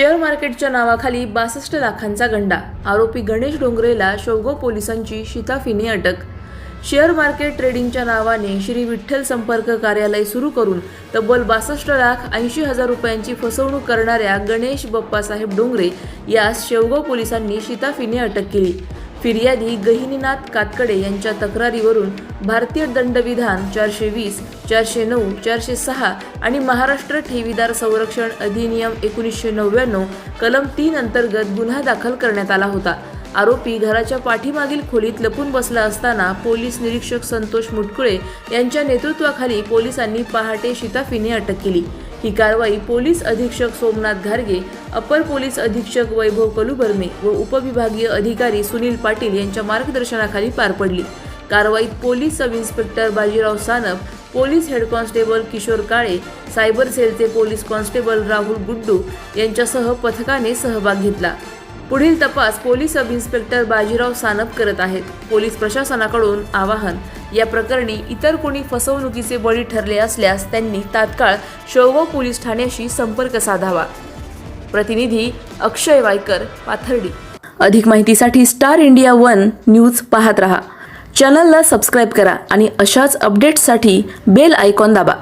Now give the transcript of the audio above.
Share मार्केटच्या नावाखाली बासष्ट लाखांचा गंडा. आरोपी गणेश डोंगरेला शोगो पोलिसांची शिताफीने अटक. शेअर मार्केट ट्रेडिंगच्या नावाने श्री विठ्ठल संपर्क कार्यालय सुरू करून तब्बल बासष्ट लाख ऐंशी हजार रुपयांची फसवणूक करणाऱ्या गणेश बप्पासाहेब डोंगरे यास शेवगाव पोलिसांनी शिताफीने अटक केली. फिर्यादी गहिनीनाथ कातकडे यांच्या तक्रारीवरून भारतीय दंडविधान चारशे वीस चारशे नऊ चारशे सहा आणि महाराष्ट्र ठेवीदार संरक्षण अधिनियम एकोणीसशे नव्याण्णव कलम तीन अंतर्गत गुन्हा दाखल करण्यात आला होता. आरोपी घराच्या पाठीमागील खोलीत लपून बसला असताना पोलीस निरीक्षक संतोष मुटकुळे यांच्या नेतृत्वाखाली पोलिसांनी पहाटे शिताफीने अटक केली. ही कारवाई पोलीस अधीक्षक सोमनाथ घारगे अपर पोलीस अधीक्षक वैभव कलुबर्मे व उपविभागीय अधिकारी सुनील पाटील यांच्या मार्गदर्शनाखाली पार पडली. कारवाईत police sub inspector Bajirao Sanap police head constable Kishor Kale cyber सेलचे पोलीस कॉन्स्टेबल राहुल गुड्डू यांच्यासह पथकाने सहभाग घेतला. पुढील तपास police sub inspector Bajirao Sanap करत आहेत. पोलीस प्रशासनाकडून आवाहन या प्रकरणी इतर कोणी फसवणुकीचे बळी ठरले असल्यास त्यांनी तात्काळ शेवगाव पोलीस ठाण्याशी संपर्क साधावा. प्रतिनिधी अक्षय वायकर पाथर्डी. अधिक माहितीसाठी स्टार इंडिया वन न्यूज पाहत रहा. चॅनलला सबस्क्राईब करा आणि अशाच अपडेट्ससाठी बेल आयकॉन दाबा.